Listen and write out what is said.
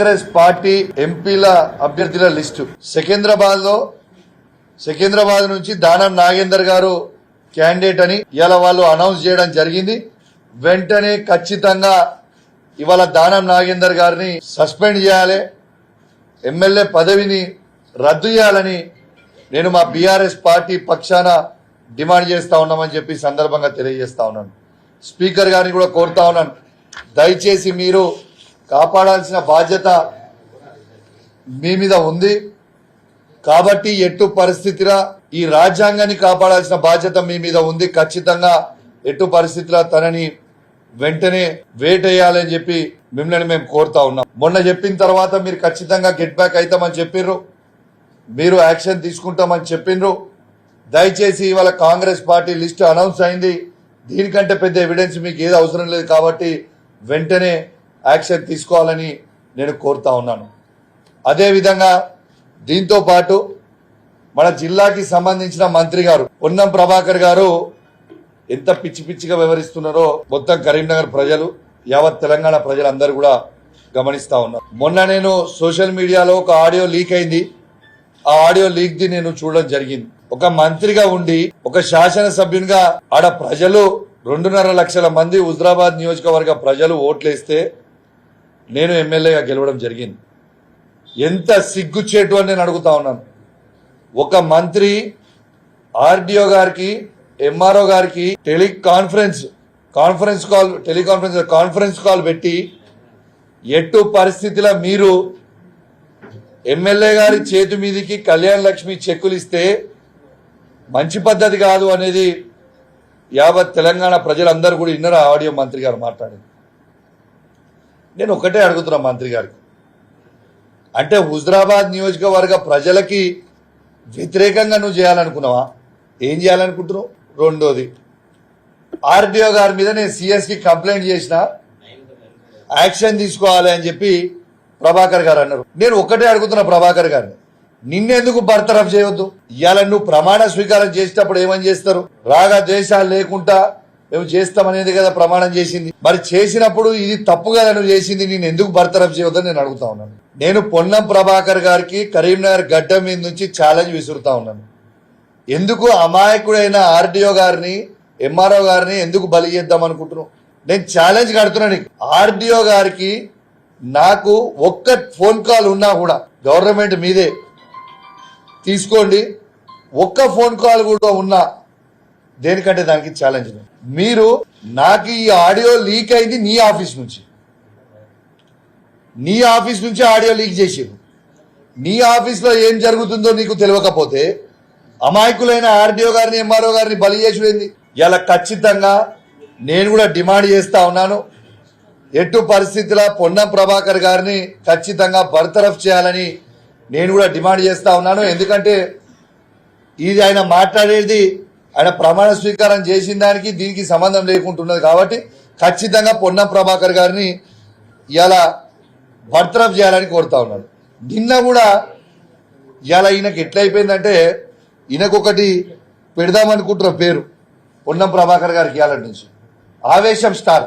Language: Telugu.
కాంగ్రెస్ పార్టీ ఎంపీల అభ్యర్థుల లిస్టు. సికింద్రాబాద్లో సికింద్రాబాద్ నుంచి దానం నాగేందర్ గారు క్యాండిడేట్ అని ఇవాళ వాళ్ళు అనౌన్స్ చేయడం జరిగింది. వెంటనే ఖచ్చితంగా ఇవాళ దానం నాగేందర్ గారిని సస్పెండ్ చేయాలి. ఎమ్మెల్యే పదవిని రద్దు చేయాలని నేను మా బీఆర్ఎస్ పార్టీ పక్షాన డిమాండ్ చేస్తా ఉన్నామని చెప్పి సందర్భంగా తెలియజేస్తా ఉన్నాను. స్పీకర్ గారిని కూడా కోరుతా ఉన్నాను. దయచేసి మీరు కాపాడాల్సిన బాధ్యత మీ మీద ఉంది. కాబట్టి ఎట్టు పరిస్థితిలో ఈ రాజ్యాంగాన్ని కాపాడాల్సిన బాధ్యత మీ మీద ఉంది. ఖచ్చితంగా ఎట్టు పరిస్థితిలో తనని వెంటనే వేటేయాలని చెప్పి మిమ్మల్ని మేము కోరుతా ఉన్నాం. మొన్న చెప్పిన తర్వాత మీరు ఖచ్చితంగా గెట్ బ్యాక్ అవుతామని చెప్పిర్రు. మీరు యాక్షన్ తీసుకుంటామని చెప్పిండ్రు దయచేసి ఇవాళ కాంగ్రెస్ పార్టీ లిస్ట్ అనౌన్స్ అయింది. దీనికంటే పెద్ద ఎవిడెన్స్ మీకు ఏది అవసరం లేదు కాబట్టి వెంటనే యాక్షన్ తీసుకోవాలని నేను కోరుతా ఉన్నాను. అదేవిధంగా దీంతో పాటు మన జిల్లాకి సంబంధించిన మంత్రి గారు పొన్నం ప్రభాకర్ గారు ఎంత పిచ్చి పిచ్చిగా వ్యవహరిస్తున్నారో మొత్తం కరీంనగర్ ప్రజలు యావత్ తెలంగాణ ప్రజలందరూ కూడా గమనిస్తా ఉన్నారు. మొన్న నేను సోషల్ మీడియాలో ఒక ఆడియో లీక్ అయింది. ఆ ఆడియో లీక్ ది నేను చూడడం జరిగింది. ఒక మంత్రిగా ఉండి ఒక శాసనసభ్యునిగా ఆడ ప్రజలు రెండున్నర లక్షల మంది హుజరాబాద్ నియోజకవర్గ ప్రజలు ఓట్లేస్తే నేను ఎమ్మెల్యేగా గెలవడం జరిగింది. ఎంత సిగ్గుచేటు అని నేను అడుగుతా ఉన్నాను. ఒక మంత్రి ఆర్డిఓ గారికి ఎంఆర్ఓ గారికి teleconference conference call teleconference conference call పెట్టి ఎట్టు పరిస్థితిలో మీరు ఎమ్మెల్యే గారి చేతి మీదకి కళ్యాణ్ లక్ష్మి చెక్కులు ఇస్తే మంచి పద్ధతి కాదు అనేది యావత్ తెలంగాణ ప్రజలందరూ కూడా ఇన్నర ఆడియో మంత్రి గారు మాట్లాడింది. నేను ఒకటే అడుగుతున్నా మంత్రి గారికి. అంటే హుజరాబాద్ నియోజకవర్గ ప్రజలకి వ్యతిరేకంగా నువ్వు చేయాలనుకున్నావా? ఏం చేయాలనుకుంటున్నావు? రెండోది ఆర్డీఓ గారి మీద నేను సిఎస్కి కంప్లైంట్ చేసిన యాక్షన్ తీసుకోవాలి అని చెప్పి ప్రభాకర్ గారు అన్నారు. నేను ఒకటే అడుగుతున్నా ప్రభాకర్ గారిని. నిన్నెందుకు బర్తరఫ్ చేయొద్దు? ఇవాళ నువ్వు ప్రమాణ స్వీకారం చేసేటప్పుడు ఏమని చేస్తారు? రాగా ద్వేషాలు లేకుండా మేము చేస్తామనేది కదా ప్రమాణం చేసింది. మరి చేసినప్పుడు ఇది తప్పు కదా నువ్వు చేసింది నేను ఎందుకు బర్తరఫ్ చేయొద్దని నేను అడుగుతా ఉన్నాను. నేను పొన్నం ప్రభాకర్ గారికి కరీంనగర్ గడ్డ మీద నుంచి ఛాలెంజ్ విసురుతా ఉన్నాను. ఎందుకు అమాయకుడైన ఆర్డీఓ గారిని ఎంఆర్ఓ గారిని ఎందుకు బలి చేద్దాం అనుకుంటున్నావు? నేను ఛాలెంజ్ కడుతున్నాను ఆర్డీఓ గారికి నాకు ఒక్క ఫోన్ కాల్ ఉన్నా కూడా గవర్నమెంట్ మీదే. తీసుకోండి. ఒక్క ఫోన్ కాల్ కూడా ఉన్నా దేనికంటే దానికి ఛాలెంజ్ మీరు నాకు ఈ ఆడియో లీక్ అయింది నీ ఆఫీస్ నుంచి. నీ ఆఫీస్ నుంచి ఆడియో లీక్ చేసారు నీ ఆఫీస్లో ఏం జరుగుతుందో నీకు తెలియకపోతే అమాయకులైన ఆర్డీఓ గారిని ఎంఆర్ఓ గారిని బలి చేసుడేంది ఇలా ఖచ్చితంగా నేను కూడా డిమాండ్ చేస్తా ఉన్నాను. ఎటు పరిస్థితుల పొన్నం ప్రభాకర్ గారిని ఖచ్చితంగా బర్తరఫ్ చేయాలని నేను కూడా డిమాండ్ చేస్తా ఉన్నాను. ఎందుకంటే ఇది ఆయన మాట్లాడేది ఆయన ప్రమాణ స్వీకారం చేసిన దానికి దీనికి సంబంధం లేకుంటున్నది కాబట్టి ఖచ్చితంగా పొన్నం ప్రభాకర్ గారిని ఇలా బర్తరఫ్ చేయాలని కోరుతా ఉన్నాడు. నిన్న కూడా ఇలా ఈయనకి ఎట్లయిపోయిందంటే ఈయనకొకటి పెడదామనుకుంటున్న పేరు పొన్నం ప్రభాకర్ గారికి ఇవాళ నుంచి. ఆవేశం స్టార్.